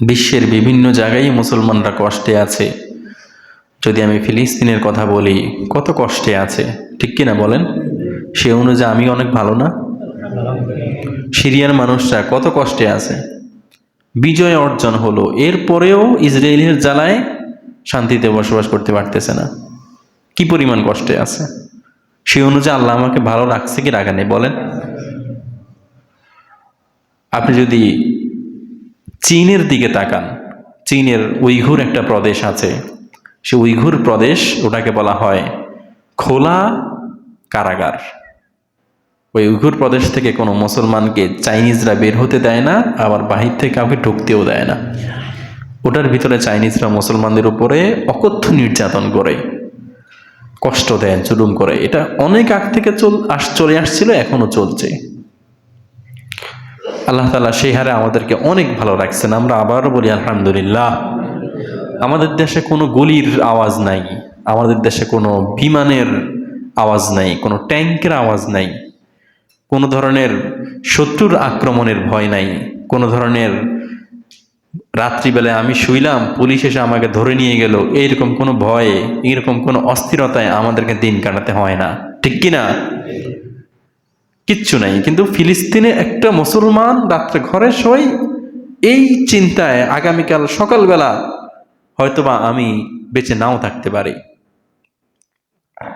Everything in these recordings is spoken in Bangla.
বিশ্বের বিভিন্ন জায়গায় মুসলমানরা কষ্টে আছে। যদি আমি ফিলিস্তিনের কথা বলি, কত কষ্টে আছে, ঠিক কিনা বলেন? সে অনুযায়ী আমি অনেক ভালো না? সিরিয়ার মানুষরা কত কষ্টে আছে? বিজয় অর্জন হলো, এরপরেও ইসরায়েলের জ্বালায় শান্তিতে বসবাস করতে পারতেছে না। কি পরিমাণ কষ্টে আছে? সে অনুযায়ী আল্লাহ আমাকে ভালো রাখছে কি রাখা নেই বলেন? আপনি যদি চীনের দিকে তাকান। চীনের উইঘুর একটা প্রদেশ আছে। সে উইঘুর প্রদেশ ওটাকে বলা হয় খোলা কারাগার। ওই উইঘুর প্রদেশ থেকে কোনো মুসলমানকে চাইনিজরা বের হতে দেয় না, আবার বাহির থেকে কাউকে ঢুকতেও দেয় না। ওটার ভিতরে চাইনিজরা মুসলমানদের উপরে অকথ্য নির্যাতন করে, কষ্ট দেয়, জুলুম করে। এটা অনেক আগ থেকে চল আস চলে আসছিল, এখনও চলছে। আল্লাহ তালা সেই হারে আমাদেরকে অনেক ভালো রাখছেন। আমরা আবারও বলি, আলহামদুলিল্লাহ। আমাদের দেশে কোনো গুলির আওয়াজ নাই, আমাদের দেশে কোনো বিমানের আওয়াজ নাই, কোনো ট্যাঙ্কের আওয়াজ নাই, কোনো ধরনের শত্রুর আক্রমণের ভয় নাই, কোনো ধরনের রাত্রিবেলায় আমি শুইলাম, পুলিশ এসে আমাকে ধরে নিয়ে গেল, এইরকম কোনো ভয়ে এরকম কোনো অস্থিরতায় আমাদেরকে দিন কাটাতে হয় না। ঠিক কিনা? কিচ্ছু নাই। কিন্তু ফিলিস্তিনে একটা মুসলমান রাত্রে ঘরে শোয় এই চিন্তায় আগামীকাল সকালবেলা হয়তোবা আমি বেঁচে নাও থাকতে পারি।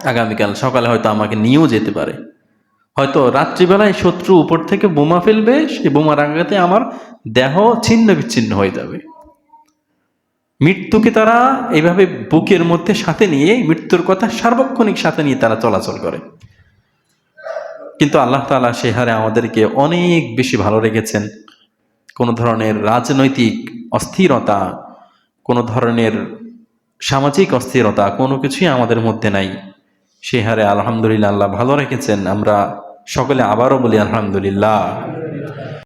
আগামীকাল সকালে হয়তো আমাকে নিয়েও যেতে পারে। হয়তো রাত্রিবেলায় শত্রু উপর থেকে বোমা ফেলবে, সেই বোমার আঘাতে আমার দেহ ছিন্ন বিচ্ছিন্ন হয়ে যাবে। মৃত্যুকে তারা এইভাবে বুকের মধ্যে সাথে নিয়ে, মৃত্যুর কথা সার্বক্ষণিক সাথে নিয়ে তারা চলাচল করে। কিন্তু আল্লাহ তালা সে হারে আমাদেরকে অনেক বেশি ভালো রেখেছেন। কোনো ধরনের রাজনৈতিক অস্থিরতা, কোনো ধরনের সামাজিক অস্থিরতা, কোনো কিছুই আমাদের মধ্যে নাই। সে হারে আলহামদুলিল্লাহ আল্লাহ ভালো রেখেছেন। আমরা সকলে আবারও বলি আলহামদুলিল্লাহ।